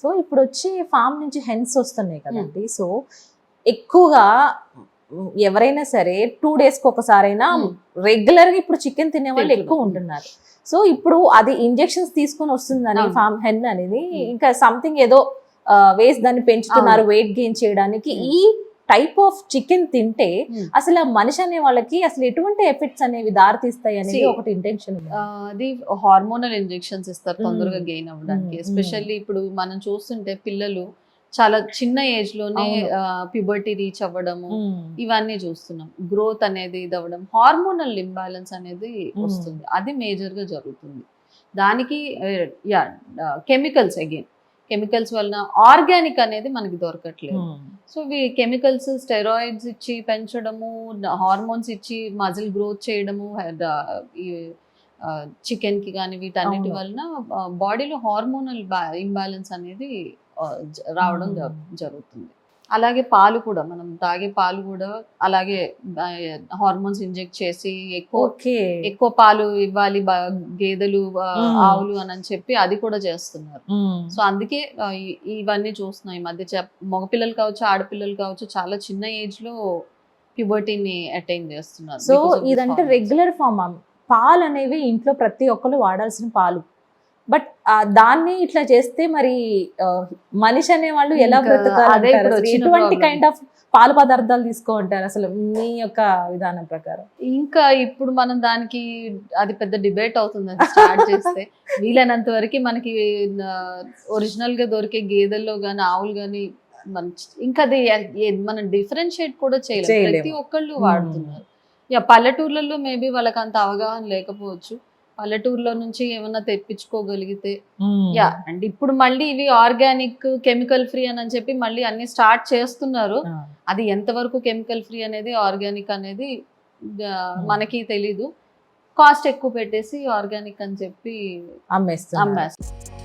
So ఇప్పుడు వచ్చి form నుంచి హెన్స్ వస్తున్నాయి కదండి సో ఎక్కువగా ఎవరైనా సరే టూ డేస్కి ఒకసారైనా Hmm. రెగ్యులర్గా ఇప్పుడు చికెన్ తినే వాళ్ళు. ఎక్కువ ఉంటున్నారు సో ఇప్పుడు అది ఇంజెక్షన్స్ తీసుకొని వస్తుందని. ఫామ్ హెన్ అనేది Hmm. ఇంకా సంథింగ్ ఏదో వేస్ట్ దాన్ని పెంచుతున్నారు వెయిట్ గెయిన్ చేయడానికి Hmm. ఈ టైప్ ఆఫ్ చికెన్ తింటే Hmm. అసలు ఆ మనిషి అనే వాళ్ళకి అసలు ఎటువంటి ఎఫెక్ట్స్ అనేవి దారి తీస్తాయి అనేది ఒకటి ఇంటెన్షన్ అది హార్మోనల్ ఇంజెక్షన్స్ ఇస్తారు తొందరగా. గెయిన్ అవ్వడానికి మ్మ్. ఎస్పెషల్లీ ఇప్పుడు మనం చూస్తుంటే పిల్లలు చాలా చిన్న ఏజ్లోనే. ప్యూబర్టీ రీచ్ అవ్వడము ఇవన్నీ చూస్తున్నాం గ్రోత్ అనేది ఇది అవ్వడం హార్మోనల్ ఇంబ్యాలెన్స్ అనేది. వస్తుంది అది మేజర్గా జరుగుతుంది దానికి యా కెమికల్స్ అగైన్ కెమికల్స్ వలన ఆర్గానిక్ అనేది మనకి దొరకట్లేదు సో ఇవి కెమికల్స్ స్టెరాయిడ్స్ ఇచ్చి పెంచడము హార్మోన్స్ ఇచ్చి మజిల్ గ్రోత్ చేయడము చికెన్కి కానీ వీటన్నిటి. వలన బాడీలో హార్మోనల్ ఇంబ్యాలెన్స్ అనేది రావడం Hmm. జరుగుతుంది అలాగే పాలు కూడా మనం తాగే పాలు కూడా అలాగే హార్మోన్స్ ఇంజెక్ట్ చేసి ఎక్కువ ఎక్కువ పాలు ఇవ్వాలి గేదెలు. ఆవులు అని చెప్పి అది కూడా చేస్తున్నారు. సో అందుకే ఇవన్నీ చూస్తున్నాం ఈ మధ్య మగపిల్లలు కావచ్చు ఆడపిల్లలు కావచ్చు చాలా చిన్న ఏజ్లో ప్యూబర్టీని అటైన్ చేస్తున్నారు సో ఇదంటే. రెగ్యులర్ ఫామ్ పాలు అనేవి ఇంట్లో ప్రతి ఒక్కరు వాడాల్సిన పాలు. బట్ దాన్ని ఇట్లా చేస్తే మరి మనిషి అనే వాళ్ళు ఎలా ఇంకా బ్రతకాలి అదే అంటారు? ఇప్పుడు అసలు వచ్చిన ఎటువంటి. కైండ్ ఆఫ్ పాల పదార్థాలు తీసుకోమంటారు అసలు మీ యొక్క విధానం ప్రకారం ఇంకా ఇప్పుడు మనం దానికి అది పెద్ద డిబేట్ అవుతుంది అది స్టార్ట్ చేస్తే వీలైనంత వరకు మనకి ఒరిజినల్గా దొరికే గేదెల్లో గానీ ఆవులు గానీ మన ఇంకా అది మనం డిఫరెన్షియేట్ కూడా చేయలేము. ప్రతి ఒక్కళ్ళు. వాడుతున్నారు యా పల్లెటూర్లలో మేబీ వాళ్ళకి అంత అవగాహన లేకపోవచ్చు పల్లెటూరులో నుంచి ఏమన్నా తెప్పించుకోగలిగితే. యా అండ్ ఇప్పుడు మళ్ళీ ఇవి ఆర్గానిక్ కెమికల్ ఫ్రీ అని చెప్పి మళ్ళీ అన్ని స్టార్ట్ చేస్తున్నారు. అది ఎంతవరకు కెమికల్ ఫ్రీ అనేది ఆర్గానిక్ అనేది మనకి తెలీదు. కాస్ట్ ఎక్కువ పెట్టేసి ఆర్గానిక్ అని చెప్పి అమ్మేస్తున్నారు. అమ్మేస్తారు